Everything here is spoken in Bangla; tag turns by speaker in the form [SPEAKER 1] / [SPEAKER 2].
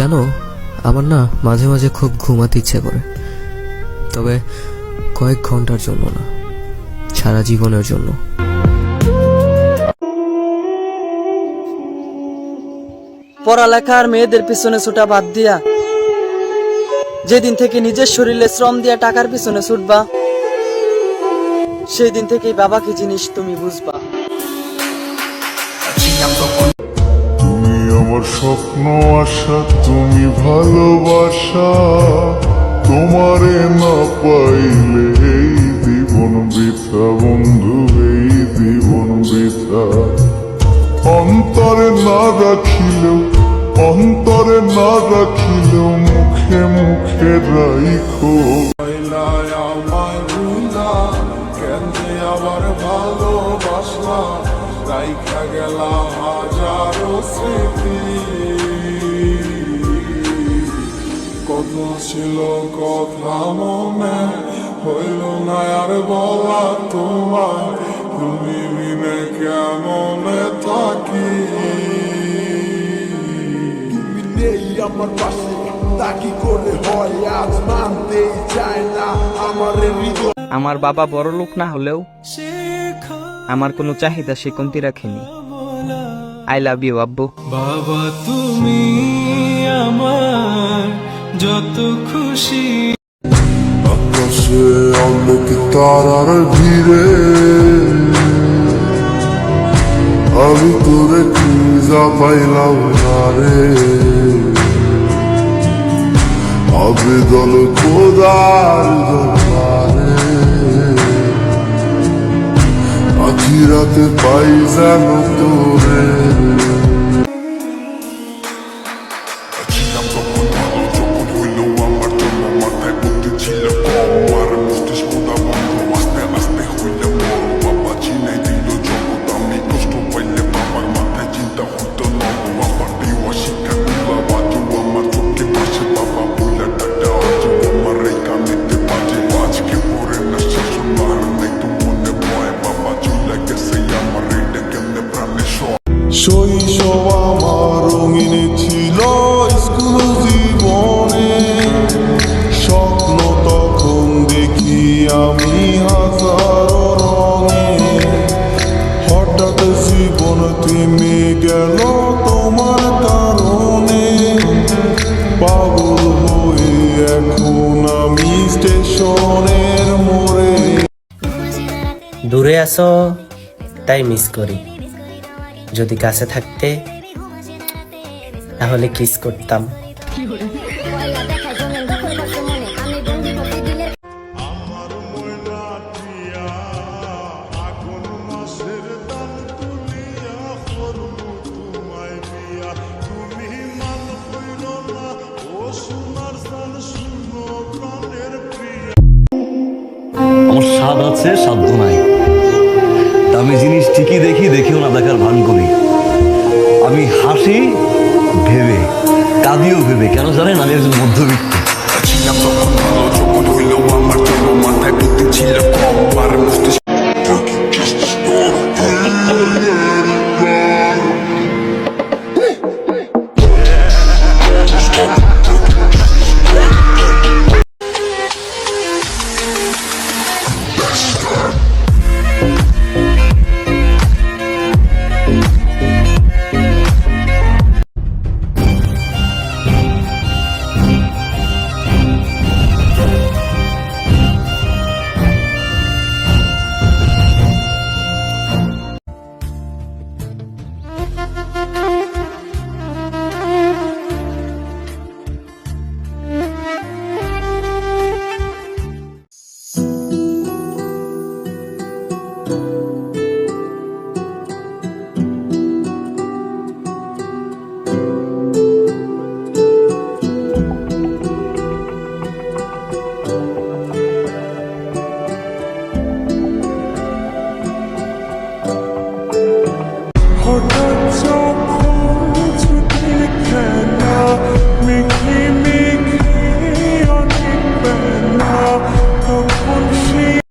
[SPEAKER 1] জানো, আমার না মাঝে মাঝে খুব ঘুমাতে ইচ্ছে করে। তবে কয়েক ঘণ্টার জন্য না, সারা জীবনের জন্য।
[SPEAKER 2] পড়ালেখার মেয়েদের পিছনে ছোটা বাদ দিয়া, যেদিন থেকে নিজের শরীরে শ্রম দিয়া টাকার পিছনে ছুটবা সেই দিন থেকেই বাবা কি জিনিস তুমি বুঝবা।
[SPEAKER 3] আমার স্বপ্ন, আশা তুমি ভালোবাসা। তোমারে না পাইলে এই জীবন বৃথা, বন্ধু, এই জীবন বৃথা। অন্তরে না রাখিলেও, অন্তরে না রাখিলেও মুখে মুখে রাইখো। আমায় ভুলা, কেন রাইখা গেলা হাজারো স্মৃতি। কত ছিল কথা মনে হইল না আর বলা তোমার তুমি বিনে কেমনে থাকি?
[SPEAKER 4] তুমি নেই আমার পাশে তা কি করে হয়? আজ মানতেই চায় না আমার হৃদয়
[SPEAKER 5] আমার বাবা বড় লোক না হলেও আমার কোনো চাহিদা সে কমতি রাখেনি। আই লাভ ইউ আব্বু।
[SPEAKER 6] বাবা তুমি আমার যত খুশি।
[SPEAKER 3] আকাশে অনেক তারার ভিড়ে। আমি তোরে খুঁজা পাইলাম না রে। আবেদন খোদার আখিরাতে পাই জানো তোরে। শৈশব আমার রঙিন ছিল স্কুল জীবনে স্বপ্ন তখন দেখি আমি হাজারো রঙে হঠাৎ জীবন থেমে গেল তোমার কারণে পাগল হয়ে এখন আমি স্টেশনের মোড়ে
[SPEAKER 7] দূরে আসো, তাই মিস করি। যদি কাছে থাকতে তাহলে কিস করতাম।
[SPEAKER 8] আমার স্বাদ আছে সাধ্য নাই। দামি জিনিস ঠিকই দেখি, দেখেও না, দেখার ভান করি। আমি হাসি, ভেবে কাঁদিও ভেবে, কেন জানেন আমি একজন মধ্যবিত্ত।
[SPEAKER 3] so